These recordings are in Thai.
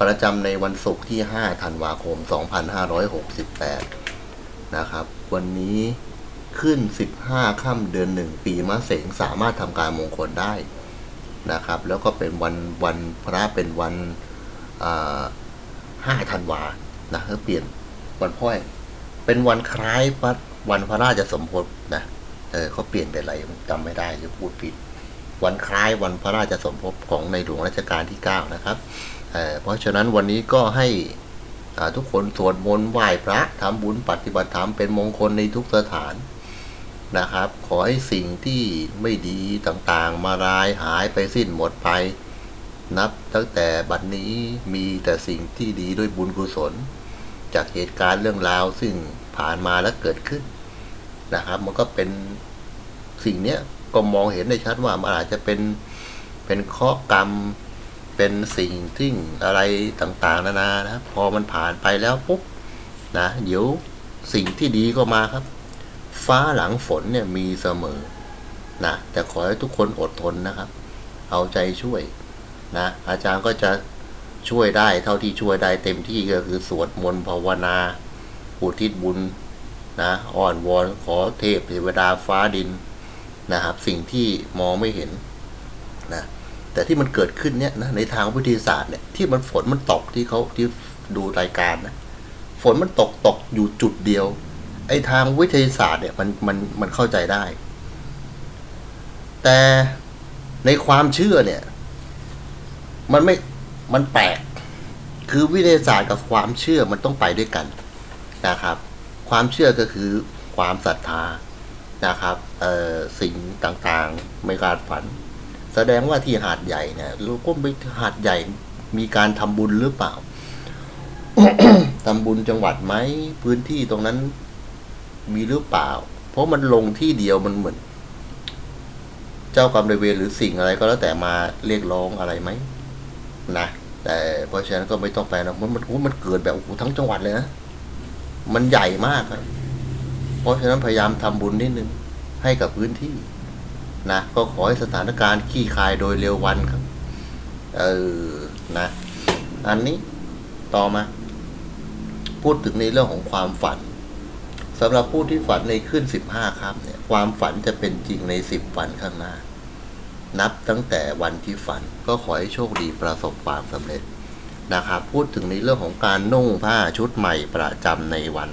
ประจำในวันศุกร์ที่ 5 ธันวาคม 2568 นะครับ วันนี้ขึ้น 15 ค่ำเดือน 1 ปีมะเสงสามารถทำการมงคลได้นะครับ แล้วก็เป็นวันวันพระเป็นวันอ่า5ธันวานะก็เปลี่ยนวันพ่อยเป็นวันคล้ายวันพระราชสมภพนะเออเขาเปลี่ยนเป็นอะไรผมจำไม่ได้จะพูดผิด วันคล้ายวันพระราชสมภพของในหลวงรัชกาลที่ 9 นะครับ เเพราะฉะนั้นวันนี้ก็ให้ทุกคนสวดมนต์ไหว้พระทำบุญปฏิบัติธรรมเป็นมงคลในทุกสถานนะครับ ขอให้สิ่งที่ไม่ดีต่างๆ มารายหายไปสิ้นหมดไป นับตั้งแต่บัดนี้มีแต่สิ่งที่ดีด้วยบุญกุศล จากเหตุการณ์เรื่องราวซึ่งผ่านมาและเกิดขึ้นนะครับ มันก็เป็นสิ่งเนี้ยก็มองเห็นได้ชัดว่ามันอาจจะเป็นเป็นข้อกรรม เป็นสิ่งที่อะไรต่างๆ นานานะพอมันผ่านไปแล้วปุ๊บนะเดี๋ยวสิ่งที่ดีก็มาครับ ฟ้าหลังฝนเนี่ยมีเสมอนะแต่ขอให้ทุกคนอดทนนะครับ เอาใจช่วยนะอาจารย์ก็จะช่วยได้เท่าที่ช่วยได้เต็มที่ก็คือสวดมนต์ภาวนาอุทิศบุญนะอ่อนวอนขอเทพเทวดาฟ้าดินนะครับ สิ่งที่มองไม่เห็น แต่ที่มันเกิดขึ้นเนี่ยนะในทางวิทยาศาสตร์เนี่ยที่มันฝนมันตกที่เขาที่ดูรายการนะฝนมันตกตกอยู่จุดเดียว ไอ้ทางวิทยาศาสตร์เนี่ยมันมันมันเข้าใจได้ แต่ในความเชื่อเนี่ย มันไม่มันแปลกคือวิทยาศาสตร์กับความเชื่อมันต้องไปด้วยกันนะครับ ความเชื่อก็คือความศรัทธานะครับเออสิ่งต่างๆ ไม่คาดฝัน แสดงว่าที่หาดใหญ่เนี่ยเราก็ไปหาดใหญ่มีการทำบุญหรือเปล่าทำบุญจังหวัดไหมพื้นที่ตรงนั้นมีหรือเปล่า เพราะมันลงที่เดียวมันเหมือน เจ้ากรรมนายเวรหรือสิ่งอะไรก็แล้วแต่มาเรียกร้องอะไรไหมนะแต่เพราะฉะนั้นก็ไม่ต้องไปนะมันมันมันเกิดแบบโอ้โหทั้งจังหวัดเลยนะมันใหญ่มากครับเพราะฉะนั้นพยายามทำบุญนิดนึงให้กับพื้นที่ นะก็ขอให้สถานการณ์ขี้คายโดยเร็ววันครับ เออนะ อันนี้ต่อมา พูดถึงในเรื่องของความฝันสำหรับผู้ที่ฝันในขึ้นสิบห้าค่ำเนี่ย ความฝันจะเป็นจริงในสิบวันข้างหน้า นับตั้งแต่วันที่ฝันก็ขอให้โชคดีประสบความสำเร็จนะครับ พูดถึงในเรื่องของการนุ่งผ้าชุดใหม่ประจำในวัน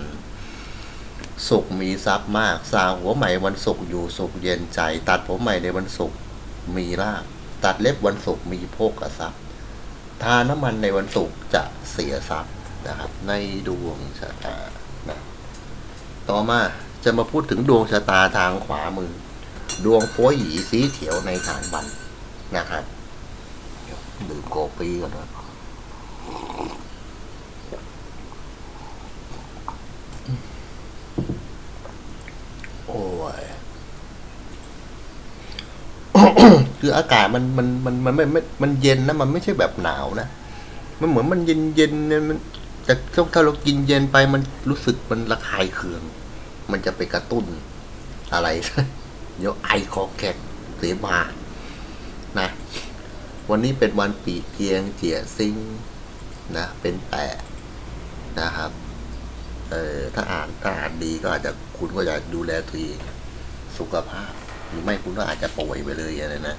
สุขมีทรัพย์มากสร้างหัวใหม่วันศุกร์อยู่สุขเย็นใจ ตัดผมใหม่ในวันศุกร์มีลาภตัดเล็บวันศุกร์มีโภคทรัพย์ ทาน้ำมันในวันศุกร์จะเสียทรัพย์นะครับ ในดวงชะตานะต่อมาจะมาพูดถึงดวงชะตาทางขวามือ ดวงโป้ยหยีสีเขียวในฐานบันนะครับดื่มโกปีก่อนนะโอ้ย คืออากาศมันมันมันมันไม่ไม่มันเย็นนะมันไม่ใช่แบบหนาวนะมันเหมือนมันเย็นเย็นเนี่ยมันแต่ถ้าเรากินเย็นไปมันรู้สึกมันระคายเคือง มันจะไปกระตุ้นอะไรเดี๋ยวไอคอแขกเสียมานะ วันนี้เป็นวันปีเกียงเจียซิงนะเป็นแปะนะครับเออถ้าอ่านถ้าอ่านดีก็อาจจะคุณก็จะดูแลตัวเองสุขภาพ หรือไม่คุณก็อาจจะป่วยไปเลยอะไรนะ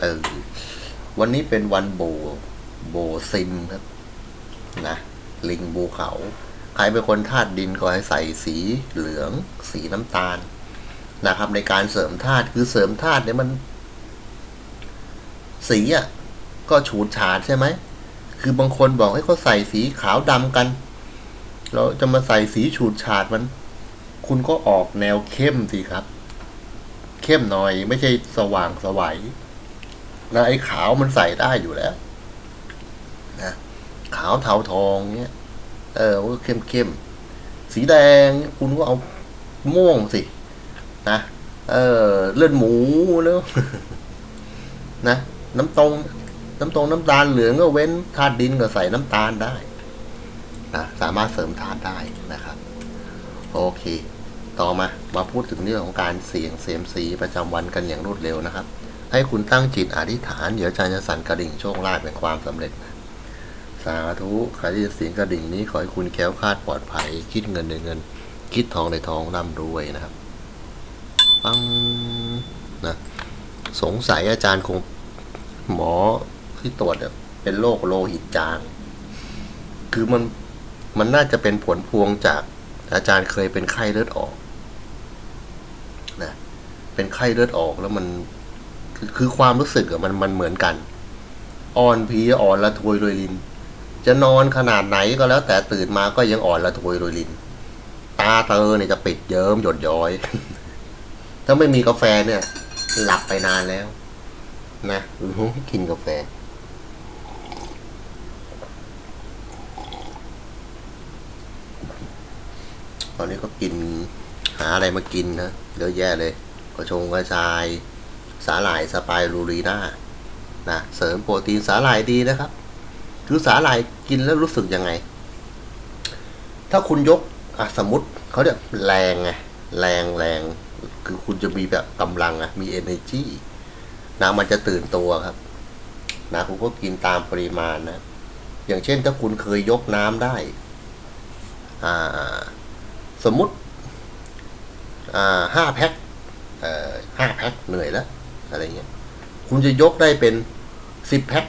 เออวันนี้เป็นวันโบ โบซิมครับ นะ ลิงภูเขา ใครเป็นคนธาตุดินก็ให้ใส่สีเหลือง สีน้ำตาล นะครับ ในการเสริมธาตุคือเสริมธาตุเนี่ยมัน สีอะ ก็ฉูดฉาดใช่ไหม คือบางคนบอกให้เขาใส่สีขาวดำกันแล้วจะมาใส่สีฉูดฉาดมัน คุณก็ออกแนวเข้มสิครับ เข้มหน่อยไม่ใช่สว่างสวัย นะไอ้ขาวมันใส่ได้อยู่แล้ว นะขาวเทาทองเนี้ย เออเข้มเข้มสีแดงคุณก็เอาม่วงสิ นะเออเลือดหมูเนอะนะน้ำตรงน้ำตรงน้ำตาลเหลืองก็เว้นธาตุดินก็ใส่น้ำตาลได้นะสามารถเสริมธาตุได้นะครับ โอเค ต่อมามาพูดถึงเรื่องของการเสี่ยงเซยมซีประจำวันกันอย่างรวดเร็วนะครับ ให้คุณตั้งจิตอธิษฐาน เดี๋ยวอาจารย์จะสั่นกระดิ่งโชคลาภเป็นความสำเร็จนะสาธุใครที่จะเสียงกระดิ่งนี้ขอให้คุณแค้วคาดปลอดภัย คิดเงินในเงิน คิดทองในทองร่ำรวยนะครับ ปังนะ สงสัยอาจารย์คงหมอที่ตรวจเป็นโรคโลหิตจาง คือมันมันน่าจะเป็นผลพวงจากอาจารย์เคยเป็นไข้เลือดออกนะเป็นไข้เลือดออกแล้วมัน คือคือความรู้สึกอะมันมันเหมือนกัน อ่อนพีอ่อนละทวยโรยลิน จะนอนขนาดไหนก็แล้ว แต่ตื่นมาก็ยังอ่อนละทวยโรยลิน ตาเตอเนี่ยจะปิดเยิ้มหยดย้อย ถ้าไม่มีกาแฟเนี่ย หลับไปนานแล้ว นะอือหกินกาแฟตอนนี้ก็กินหาอะไรมากินนะเยอะแยะเลยกระชงกระชาย สาหร่ายสไปรูรีน่านะเสริมโปรตีนสาหร่ายดีนะครับ คือสาหร่ายกินแล้วรู้สึกยังไง ถ้าคุณยกอะสมมติเขาเนี่ยแรงไงแรงแรงคือคุณจะมีแบบกำลังอะมี energy นะมันจะตื่นตัวครับนะคุณก็กินตามปริมาณนะ อย่างเช่นถ้าคุณเคยยกน้ำได้อ่าสมมุติอ่าห้าแพ็คเอ่อห้าแพ็คเหนื่อยแล้ว อะไรเงี้ยคุณจะยกได้เป็นสิบแพ็ค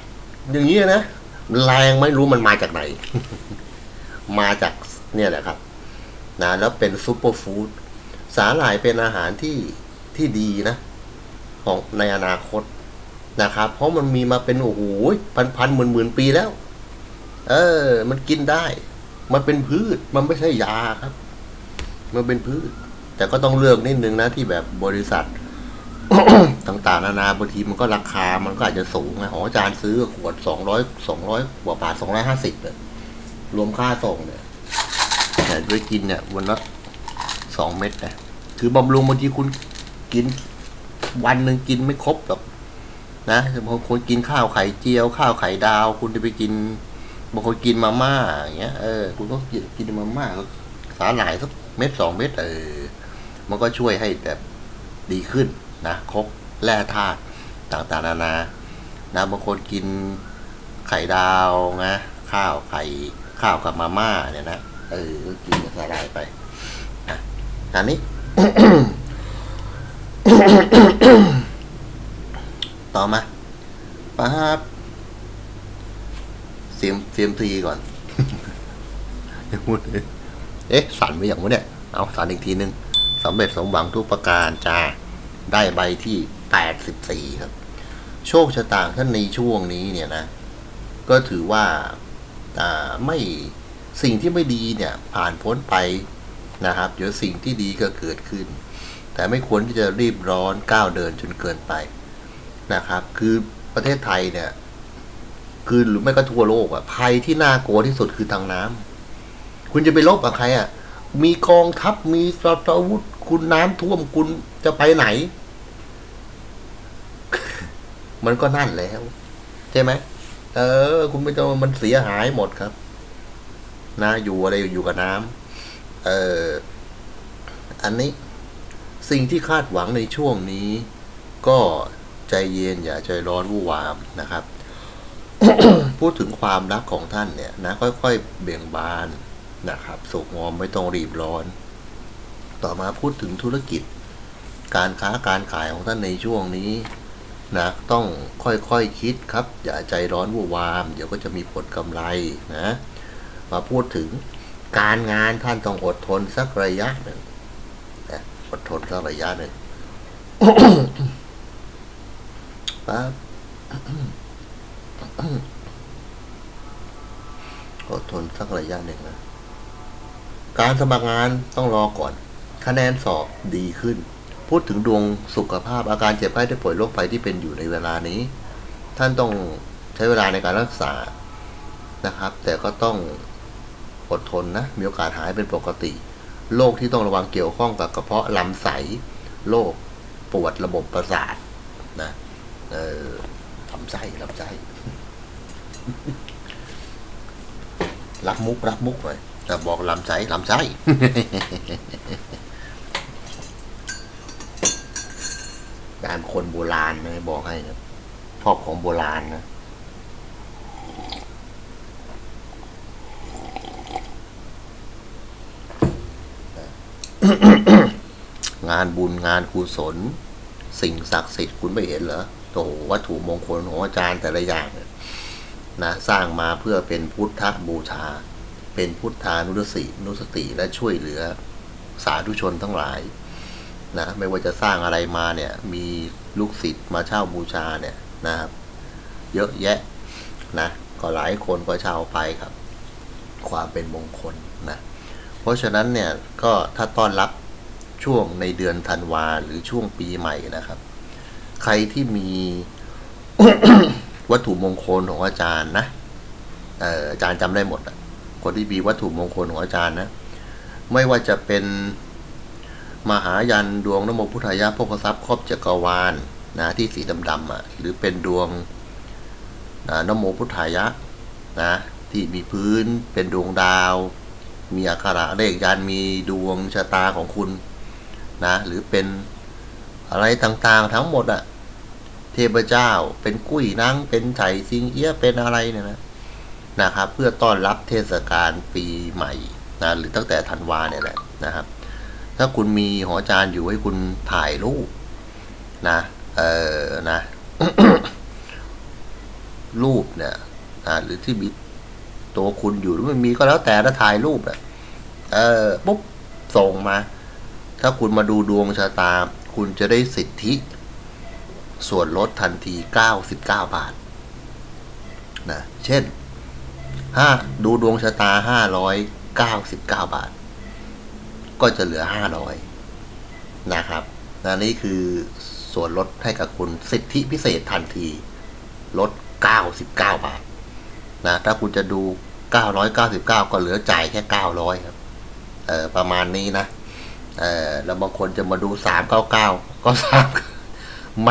อย่างนี้ยนะแรงไม่รู้มันมาจากไหน มาจากเนี่ยแหละครับนะแล้วเป็นซูเปอร์ฟู้ดสาหร่ายเป็นอาหารที่ที่ดีนะ ของในอนาคตนะครับ เพราะมันมีมาเป็นโอ้โหพันพันหมื่นหมื่นปีแล้ว เออ มันกินได้ มันเป็นพืช มันไม่ใช่ยาครับ มันเป็นพืช แต่ก็ต้องเลือกนิดนึงนะที่แบบบริษัท ต่างๆนานาบางทีมันก็ราคามันก็อาจจะสูงนะอ๋ออาจารย์ซื้อขวดสองร้อยสองร้อยกว่าบาทสองร้อยห้าสิบเลยรวมค่าส่งเนี่ยแต่ด้วยกินเนี่ยวันละสองเม็ดนะคือบำรุงบางทีคุณกิน วันหนึ่งกินไม่ครบหรอกนะบางคนกินข้าวไข่เจียว ข้าวไข่ดาว คุณจะไปกินบางคนกินมาม่าอย่างเงี้ยเออคุณก็กินกินมาม่าสาหร่ายสักเม็ดสองเม็ดเออมันก็ช่วยให้แบบดีขึ้น นะครบแร่ธาตุต่างๆ นานานะบางคนกินไข่ดาวนะข้าวไข่ข้าวกับมาม่าเนี่ยนะเออกินสาหร่ายไปนะอันนี้ ต่อมาปั๊บเสียมเสียมทีก่อนยังพูดเลยเอ๊ะ สั่นไปอย่างวะเนี่ย เอาสั่นอีกทีนึงสำเร็จสมหวังทุกประการจ้า ได้ใบที่แปดสิบสี่ครับ โชคชะตาท่านในช่วงนี้เนี่ยนะ ก็ถือว่าไม่สิ่งที่ไม่ดีเนี่ย ผ่านพ้นไปนะครับเดี๋ยวสิ่งที่ดีก็เกิดขึ้น แต่ไม่ควรที่จะรีบร้อนก้าวเดินจนเกินไปนะครับ คือประเทศไทยเนี่ยคือหรือไม่ก็ทั่วโลกอะภัยที่น่ากลัวที่สุดคือทางน้ำคุณจะไปลบกับใครอะมีกองทัพมีสตราวุธ คุณน้ำท่วมคุณจะไปไหน มันก็นั่นแล้ว ใช่ไหมเออ คุณไม่ต้องมันเสียหายหมดครับ นะอยู่อะไรอยู่กับน้ำเอออันนี้ สิ่งที่คาดหวังในช่วงนี้ ก็ใจเย็นอย่าใจร้อนวู่วามนะครับ พูดถึงความรักของท่านเนี่ย นะ ค่อยๆเบี่ยงบานนะครับ สุกงอมไม่ต้องรีบร้อน ต่อมาพูดถึงธุรกิจ การค้าการขายของท่านในช่วงนี้นะต้องค่อยๆคคิดครับ อย่าใจร้อนวู่วาม เดี๋ยวก็จะมีผลกำไรนะ มาพูดถึงการงานท่านต้องอดทนสักระยะหนึ่งนะอดทนสักระยะหนึ่งปั๊บอดทนสักระยะหนึ่งนะ การสมัครงานต้องรอก่อน คะแนนสอบดีขึ้น พูดถึงดวงสุขภาพอาการเจ็บไข้ได้ป่วยโรคภัยที่เป็นอยู่ในเวลานี้ ท่านต้องใช้เวลาในการรักษานะครับ แต่ก็ต้องอดทนนะ มีโอกาสหายเป็นปกติ โรคที่ต้องระวังเกี่ยวข้องกับกระเพาะลำไส้โรคปวดระบบประสาทนะเออลำไส้ลำไส้รับมุกรับมุกหน่อยแต่บอกลำไส้ลำไส้ การคนโบราณนะบอกให้นะชอบของโบราณนะงานบุญงานกุศลสิ่งศักดิ์สิทธิ์คุณไม่เห็นเหรอโอ้โหวัตถุมงคลของอาจารย์แต่ละอย่างเนี่ยนะสร้างมาเพื่อเป็นพุทธบูชา เป็นพุทธานุสตินุสติและช่วยเหลือสาธุชนทั้งหลาย นะไม่ว่าจะสร้างอะไรมาเนี่ยมีลูกศิษย์มาเช่าบูชาเนี่ยนะครับ เยอะแยะนะก็หลายคนก็เช่าไปครับ ความเป็นมงคลนะเพราะฉะนั้นเนี่ยก็ถ้าต้อนรับช่วงในเดือนธันวาหรือช่วงปีใหม่นะครับ ใครที่มีวัตถุมงคลของอาจารย์นะเอ่ออาจารย์จำได้หมดคนที่มีวัตถุมงคลของอาจารย์นะ ไม่ว่าจะเป็น มหายันดวงนโมพุทธายะพกทรัพย์ครอบจักรวาลนะที่สีดำๆอะหรือเป็นดวงนะนโมพุทธายะนะที่มีพื้นเป็นดวงดาว มีอักขระเลขยันมีดวงชะตาของคุณนะหรือเป็นอะไรต่างๆทั้งหมดอะเทพเจ้าเป็นกุ้ยนังเป็นไถ่ซิงเอี้ยเป็นอะไรเนี่ยนะนะครับเพื่อต้อนรับเทศกาลปีใหม่นะหรือตั้งแต่ธันวาเนี่ยแหละนะครับ ถ้าคุณมีหออจารย์อยู่ให้คุณถ่ายรูปนะ เออนะ รูปเนี่ยนะหรือที่มีตัวคุณอยู่หรือไม่มีก็แล้วแต่ถ้าถ่ายรูปอะเออปุ๊บส่งมา ถ้าคุณมาดูดวงชะตา คุณจะได้สิทธิ ส่วนลดทันที 99 บาทนะเช่นห้าดูดวงชะตา 599 บาท ก็จะเหลือ 500 นะครับนะนี่คือส่วนลดให้กับคุณสิทธิพิเศษทันที ลด 99 บาท นะ ถ้าคุณจะดู 999 ก็เหลือจ่ายแค่ 900 ครับ เออประมาณนี้นะ เออแล้วบางคนจะมาดู 399 ก็สามแหม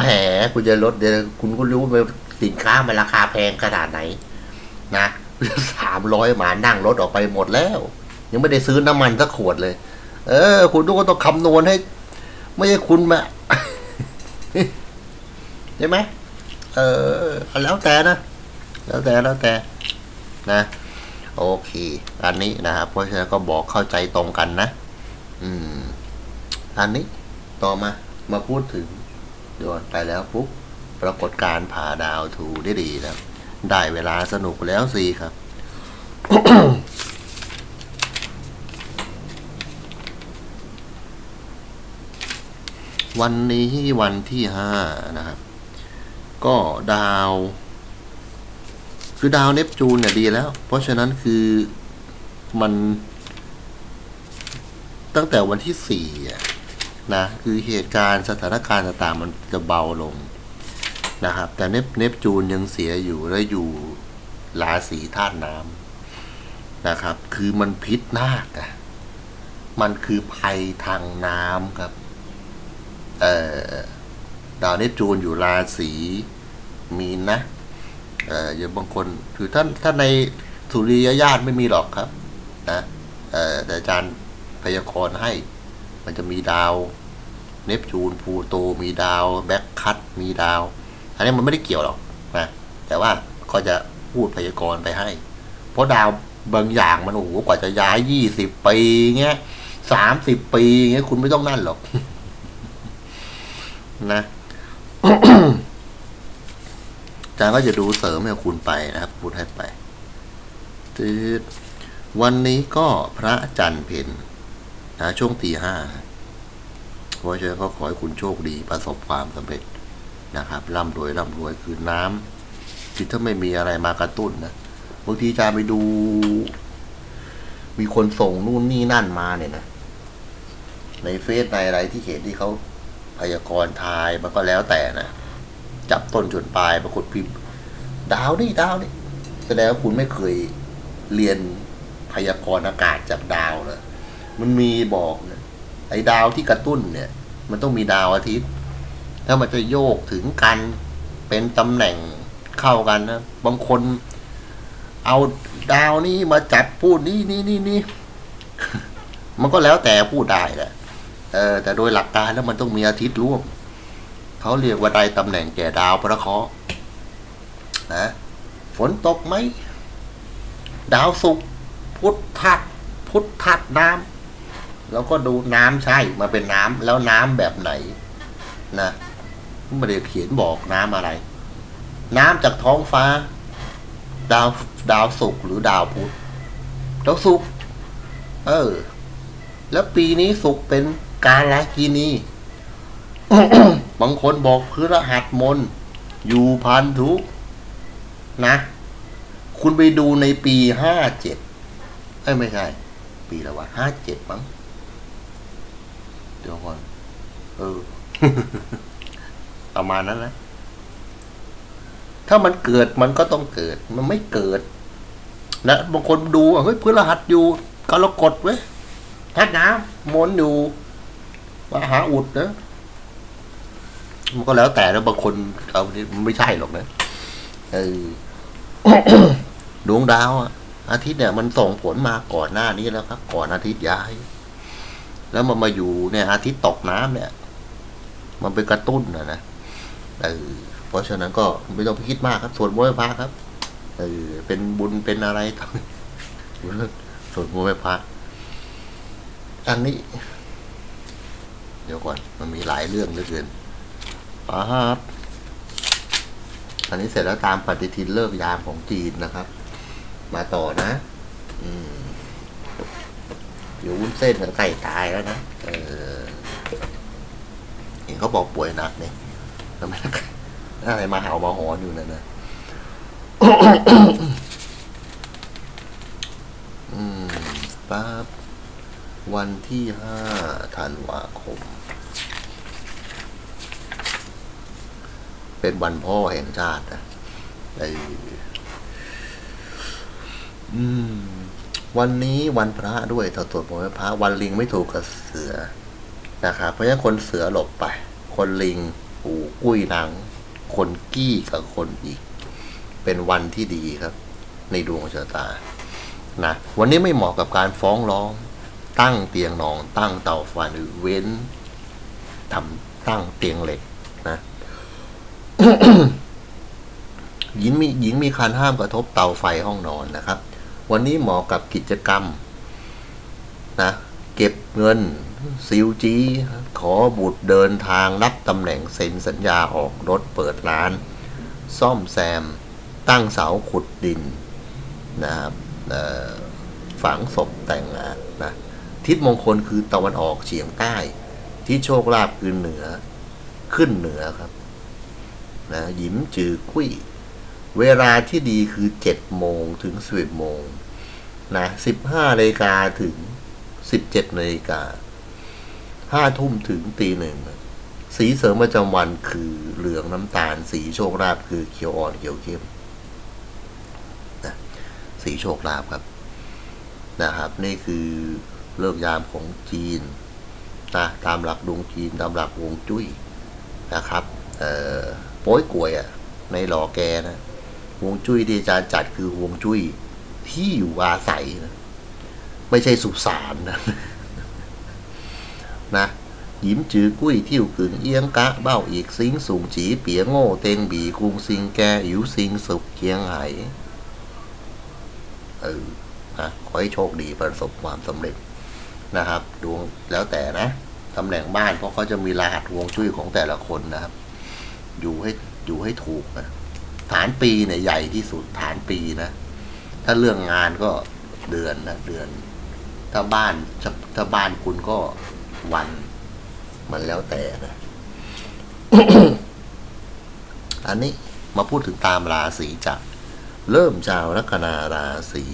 คุณจะลดเดี๋ยวคุณก็รู้ว่าสินค้ามันราคาแพงขนาดไหน นะสามร้อยมานั่งรถออกไปหมดแล้ว ยังไม่ได้ซื้อน้ำมันสักขวดเลย เออ คุณทุกคนต้องคำนวณให้ ไม่ใช่คุณมาใช่ไหมเออแล้วแต่นะ แล้วแต่แล้วแต่นะโอเค อันนี้นะครับเพราะฉะนั้นก็บอกเข้าใจตรงกันนะ อืม อันนี้ต่อมามาพูดถึงย้อนไปแล้วปุ๊บปรากฏการผ่าดาวถูได้ดีแล้ว ได้เวลาสนุกแล้วสิครับ วันนี้วันที่ห้านะครับ ก็ดาว คือดาวเนปจูนเนี่ยดีแล้ว เพราะฉะนั้นคือมัน ตั้งแต่วันที่สี่นะ คือเหตุการณ์สถานการณ์ต่างๆมันจะเบาลงนะครับ แต่เนปเนปจูนยังเสียอยู่และอยู่ราศีธาตุน้ำนะครับ คือมันพิษนาคอะมันคือภัยทางน้ำครับ ดาวเนปจูนอยู่ราศีมีนนะเอ่ออย่างบางคนคือท่านท่านในสุริยญาติไม่มีหรอกครับ นะเอ่อแต่อาจารย์พยากรณ์ให้ มันจะมีดาว เนปจูนพูโตมีดาว แบ็คคัตมีดาว อันนี้มันไม่ได้เกี่ยวหรอกนะแต่ว่าก็จะพูดพยากรณ์ไปให้ เพราะดาวบางอย่างมันโอ้โหกว่าจะย้ายยี่สิบปีเงี้ยสามสิบปีเงี้ยคุณไม่ต้องนั่นหรอก นะจารย์ก็จะดูเสริมให้คุณไปนะครับพูดให้ไปตืดวันนี้ก็พระจันทร์เพ็ญนะช่วงตีห้าเพราะฉะนั้นก็ขอให้คุณโชคดีประสบความสำเร็จนะครับร่ำรวยร่ำรวยคือน้ำที่ถ้าไม่มีอะไรมากระตุ้นนะบางทีจะไปดู มีคนส่งนู่นนี่นั่นมาเนี่ยนะในเฟซในอะไรที่เห็นที่เขา พยากรณ์ทายมันก็แล้วแต่นะ จับต้นจนปลายปรากฏพิมพ์ ดาวนี่ดาวนี่แสดงว่าคุณไม่เคยเรียนพยากรณ์อากาศจากดาวเลยมันมีบอกนะไอ้ดาวที่กระตุ้นเนี่ย มันต้องมีดาวอาทิตย์ ถ้ามันจะโยกถึงกันเป็นตำแหน่งเข้ากันนะบางคนเอาดาวนี้มาจับพูดนี่นี่นี่นี่มันก็แล้วแต่พูดได้แหละ เออแต่โดยหลักการแล้วมันต้องมีอาทิตย์ร่วมเขาเรียกว่าได้ตำแหน่งแก่ดาวพระเคราะห์นะ ฝนตกไหม ดาวศุกร์พุทธัดพุทธัดน้ำแล้วก็ดูน้ำใช่มาเป็นน้ำแล้วน้ำแบบไหนนะไม่ได้เขียนบอกน้ำอะไร น้ำจากท้องฟ้า ดาวดาวศุกร์หรือดาวพุธดาวศุกร์เออ แล้วปีนี้ศุกร์เป็น กาลกินี บางคนบอกพฤหัสมน อยู่พันธุนะ คุณไปดูในปีห้าเจ็ดเอ้ยไม่ใช่ ปีละวะห้าเจ็ดมั้งเดี๋ยวก่อนเออ ประมาณนั้นนะ ถ้ามันเกิดมันก็ต้องเกิด มันไม่เกิดนะบางคนดูอะเฮ้ยพฤหัสอยู่กรกฎเว้ยถ้าน้ำมนต์อยู่ มหาอุดนะมันก็แล้วแต่แล้วบางคนเอามันไม่ใช่หรอกนะเออดวงดาวอะอาทิตย์เนี่ย มันส่งผลมาก่อนหน้านี้แล้วครับ ก่อนอาทิตย์ย้าย แล้วมันมาอยู่เนี่ยอาทิตย์ตกน้ำเนี่ย มันเป็นกระตุ้นนะนะเออเพราะฉะนั้นก็ไม่ต้องไปคิดมากครับสวดมนต์ไหว้พระครับเออเป็นบุญเป็นอะไรสวดมนต์ไหว้พระอันนี้ เดี๋ยวก่อน มันมีหลายเรื่องเหลือเกินปั๊บอันนี้เสร็จแล้วตามปฏิทินเลิกยามของจีนนะครับ มาต่อนะอืมเดี๋ยววุ้นเส้นกับไก่ตายแล้วนะเออเห็นเขาบอกป่วยหนักเนี่ยทำไมอะไรมาเห่ามาหอนอยู่นั่นนะอืมปั๊บ วันที่ห้าธันวาคม เป็นวันพ่อแห่งชาตินะเอวันนี้วันพระด้วยถ้าตรวจผมพระ วันลิงไม่ถูกกับเสือนะครับเพราะฉะนั้นคนเสือหลบไป คนลิงหูกุ้ยหนัง คนกี้กับคนอีก เป็นวันที่ดีครับ ในดวงชะตานะวันนี้ไม่เหมาะกับการฟ้องร้อง ตั้งเตียงนอนตั้งเตาไฟเว้นทำตั้งเตียงเหล็กนะหญิงมีหญิงมีคันห้ามกระทบเตาไฟห้องนอนนะครับ วันนี้เหมาะกับกิจกรรมนะเก็บเงินซิลจีขอบุตรเดินทางรับตำแหน่งเซ็นสัญญาออกรถเปิดร้าน ซ่อมแซม ตั้งเสาขุดดินนะครับฝังศพแต่งงานนะ ทิศมงคลคือตะวันออกเฉียงใต้ ที่โชคลาภคือเหนือ ขึ้นเหนือครับ นะหยิมจือคุยเวลาที่ดีคือเจ็ดโมงถึงสิบโมงนะสิบห้านาฬิกาถึงสิบเจ็ดนาฬิกาห้าทุ่มถึงตีหนึ่งสีเสริมประจำวันคือเหลืองน้ำตาล สีโชคลาภคือเขียวอ่อนเขียวเข้มนะสีโชคลาภครับนะครับ นี่คือ เลิกยามของจีนนะตามหลักดวงจีนตามหลักวงจุ้ยนะครับเอ่อโป้ยกลวยอะในหลอแกนะวงจุ้ยที่อาจารย์จัดคือวงจุ้ยที่อยู่อาศัยนะไม่ใช่สุสานนะนะหยิมจือกุ้ยที่อยู่กึ่งเอียงกะเบ้าอีกซิงสูงจีเปียโง่เตงบีกุงซิงแกอิวซิงสุกเกียงไหเออนะขอให้โชคดีประสบความสำเร็จ นะครับดวงแล้วแต่นะตำแหน่งบ้านเพราะเขาจะมีรหัสวงจุ้ยของแต่ละคนนะครับ อยู่ให้อยู่ให้ถูกนะฐานปีเนี่ยใหญ่ที่สุดฐานปีนะ ถ้าเรื่องงานก็เดือนนะเดือน ถ้าบ้านถ้าบ้านคุณก็วันมันแล้วแต่นะ อันนี้มาพูดถึงตามราศีจักเริ่มชาวลัคนาราศี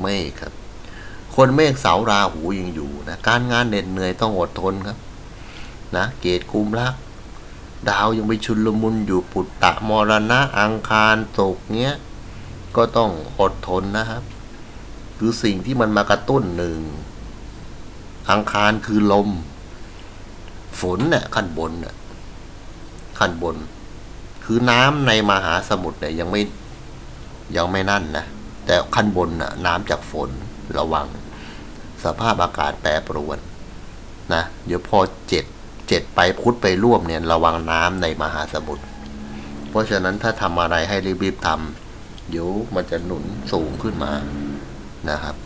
เมษครับ คนเมฆเสาราหูยังอยู่นะการงานเหน็ดเหนื่อยต้องอดทนครับ นะเกตคุมรัก ดาวยังไปชุนลมุนอยู่ปุตตะมรณะอังคารตกเนี้ยก็ต้องอดทนนะครับ คือสิ่งที่มันมากระตุ้นหนึ่งอังคารคือลม ฝนเนี่ยขั้นบนเนี่ยขั้นบน คือน้ำในมหาสมุทรเนี่ยยังไม่ยังไม่นั่นนะแต่ขั้นบนน่ะ น้ำจากฝนระวัง สภาพอากาศแปรปรวนนะเดี๋ยวพอเจ็ดเจ็ดไปพุทธไปร่วมเนี่ยระวังน้ำในมหาสมุทรเพราะฉะนั้นถ้าทำอะไรให้รีบๆทำเดี๋ยวมันจะหนุนสูงขึ้นมานะครับ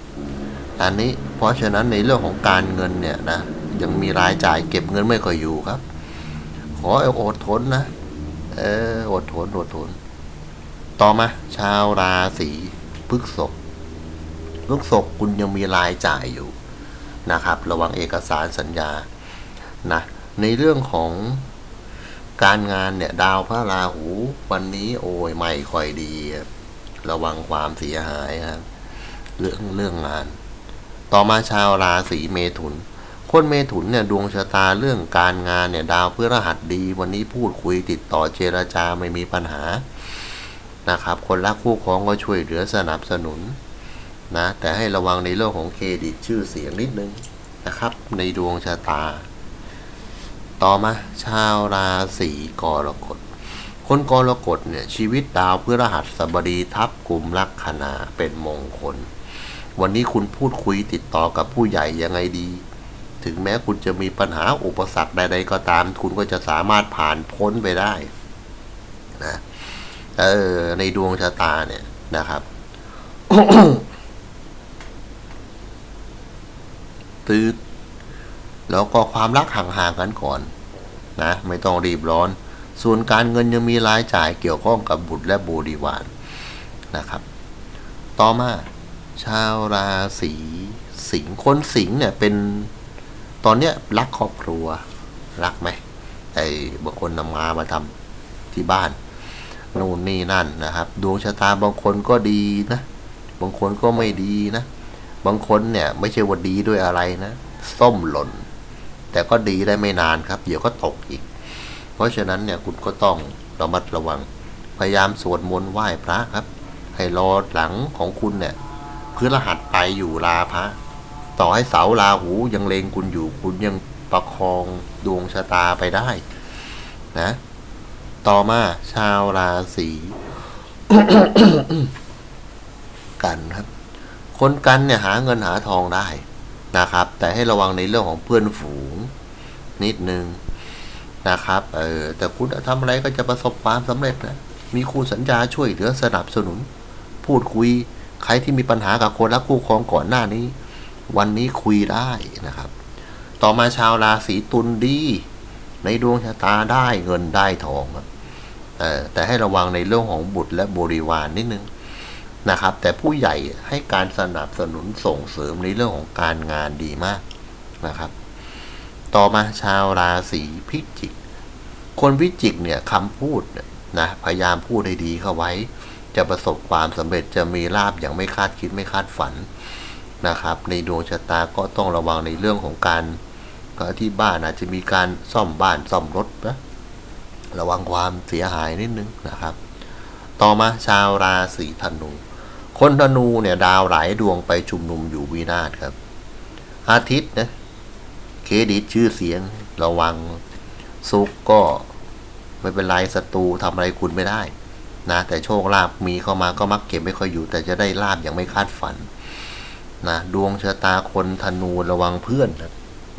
อันนี้เพราะฉะนั้นในเรื่องของการเงินเนี่ยนะยังมีรายจ่ายเก็บเงินไม่ค่อยอยู่ครับ ขออดทนนะเอออดทนอดทน ต่อมา ชาวราศีพฤษภ พฤษภคุณยังมีรายจ่ายอยู่นะครับ ระวังเอกสารสัญญานะในเรื่องของการงานเนี่ยดาวพระราหูวันนี้โอ้ยไม่ค่อยดีครับระวังความเสียหายครับเรื่องเรื่องงาน ต่อมาชาวราศีเมถุน คนเมถุนเนี่ยดวงชะตาเรื่องการงานเนี่ยดาวพฤหัสดี วันนี้พูดคุยติดต่อเจรจาไม่มีปัญหานะครับ คนรักคู่ครองก็ช่วยเหลือสนับสนุน นะแต่ให้ระวังในเรื่องของเครดิตชื่อเสียงนิดนึงนะครับ ในดวงชะตา ต่อมาชาวราศีกรกฎคนกรกฎเนี่ยชีวิตดาวพฤหัสบดีทับกลุ่มลัคนาเป็นมงคล วันนี้คุณพูดคุยติดต่อกับผู้ใหญ่ยังไงดี ถึงแม้คุณจะมีปัญหาอุปสรรคใดๆก็ตาม คุณก็จะสามารถผ่านพ้นไปได้นะเออในดวงชะตาเนี่ยนะครับ ตืดแล้วก็ความรักห่างๆกันก่อนนะไม่ต้องรีบร้อน ส่วนการเงินยังมีรายจ่ายเกี่ยวข้องกับบุตรและบริวารนะครับ ต่อมาชาวราศีสิงห์คนสิงห์เนี่ยเป็นตอนเนี้ยรักครอบครัวรักไหมไอ้บางคนนำงามาทำที่บ้านนู่นนี่นั่นนะครับ ดวงชะตาบางคนก็ดีนะ บางคนก็ไม่ดีนะ บางคนเนี่ย ไม่ใช่ว่าดีด้วยอะไรนะ ส้มหล่น แต่ก็ดีได้ไม่นานครับ เดี๋ยวก็ตกอีก เพราะฉะนั้นเนี่ยคุณก็ต้องระมัดระวัง พยายามสวดมนต์ไหว้พระครับ ให้รอหลังของคุณเนี่ยเพื่อรหัสไปอยู่ลาพระ ต่อให้เสาลาหูยังเลงคุณอยู่คุณยังประคองดวงชะตาไปได้ นะ ต่อมาชาวราศีกันครับ คนกันเนี่ยหาเงินหาทองได้นะครับ แต่ให้ระวังในเรื่องของเพื่อนฝูงนิดนึงนะครับเออแต่คุณทำอะไรก็จะประสบความสำเร็จนะมีคู่สัญญาช่วยเหลือสนับสนุน พูดคุยใครที่มีปัญหากับคนรักคู่ครองก่อนหน้านี้ วันนี้คุยได้นะครับ ต่อมาชาวราศีตุลดี ในดวงชะตาได้เงินได้ทองเออแต่ให้ระวังในเรื่องของบุตรและบริวารนนิดนึง นะครับ แต่ผู้ใหญ่ให้การสนับสนุนส่งเสริมในเรื่องของการงานดีมากนะครับ ต่อมาชาวราศีพิจิก คนพิจิกเนี่ยคำพูดนะพยายามพูดให้ดีเข้าไว้ จะประสบความสำเร็จจะมีลาบอย่างไม่คาดคิดไม่คาดฝันนะครับ ในดวงชะตาก็ต้องระวังในเรื่องของการก็ที่บ้านอาจจะมีการซ่อมบ้านซ่อมรถนะระวังความเสียหายนิดนึงนะครับ ต่อมาชาวราศีธนู คนธนูเนี่ยดาวหลายดวงไปชุมนุมอยู่วินาศครับ อาทิตย์นะเครดิตชื่อเสียง ระวังซุกก็ไม่เป็นไรศัตรูทำอะไรคุณไม่ได้นะแต่โชคลาภมีเข้ามาก็มักเก็บไม่ค่อยอยู่ แต่จะได้ลาบอย่างไม่คาดฝันนะดวงชะตาคนธนูระวังเพื่อนนะ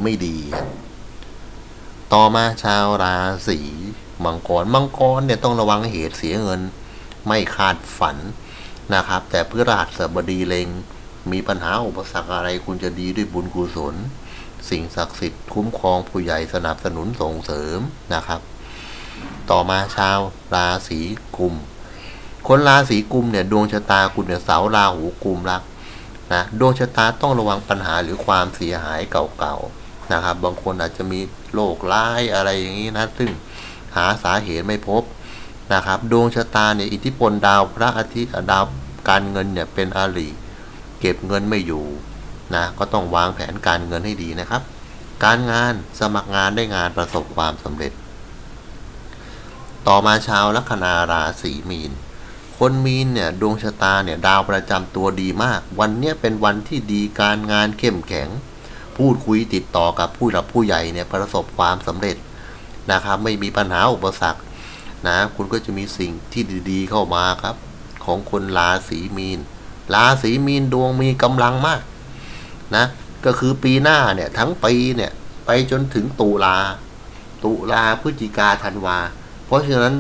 ไม่ดี ต่อมาชาวราศีมังกรมังกรเนี่ยต้องระวังเหตุเสียเงิน ไม่คาดฝัน นะครับ แต่เพื่อราชสบดีเลงมีปัญหาอุปสรรคอะไรคุณจะดีด้วยบุญกุศล สิ่งศักดิ์สิทธิ์คุ้มครองผู้ใหญ่สนับสนุนส่งเสริมนะครับ ต่อมาชาวราศีกุม คนราศีกุมเนี่ยดวงชะตาคุณเนี่ยเสาราหูกุมรักนะดวงชะตาต้องระวังปัญหาหรือความเสียหายเก่าๆนะครับ บางคนอาจจะมีโรคร้ายอะไรอย่างนี้นะซึ่งหาสาเหตุไม่พบนะครับ ดวงชะตาเนี่ยอิทธิพลดาวพระอาทิตย์ดาว การเงินเนี่ยเป็นอาลีเก็บเงินไม่อยู่นะก็ต้องวางแผนการเงินให้ดีนะครับ การงานสมัครงานได้งานประสบความสำเร็จ ต่อมาชาวลัคนาราศีมีน คนมีนเนี่ยดวงชะตาเนี่ยดาวประจำตัวดีมาก วันเนี้ยเป็นวันที่ดีการงานเข้มแข็ง พูดคุยติดต่อกับผู้หลักผู้ใหญ่เนี่ยประสบความสำเร็จนะครับ ไม่มีปัญหาอุปสรรคนะคุณก็จะมีสิ่งที่ดี ๆ เข้ามาครับ ของคนราศีมีน ราศีมีนดวงมีกำลังมากนะ ก็คือปีหน้าเนี่ยทั้งปีเนี่ยไปจนถึงตุลา ตุลาพฤศจิกาธันวา เพราะฉะนั้น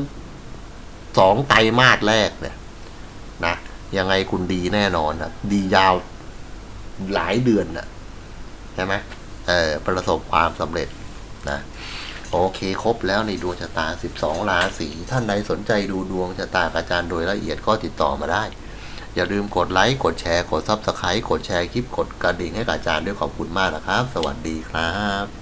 สองไตรมาสแรกเนี่ยนะยังไงคุณดีแน่นอนนะดียาวหลายเดือนนะใช่ไหมเออประสบความสำเร็จนะ โอเคครบแล้วในดวงชะตา 12 ราศีท่านใดสนใจดูดวงชะตากับอาจารย์โดยละเอียดก็ติดต่อมาได้ อย่าลืมกดไลค์ กดแชร์ กดซับสไครต์กดแชร์คลิป กดกระดิ่งให้กับอาจารย์ด้วยขอบคุณมากนะครับ สวัสดีครับ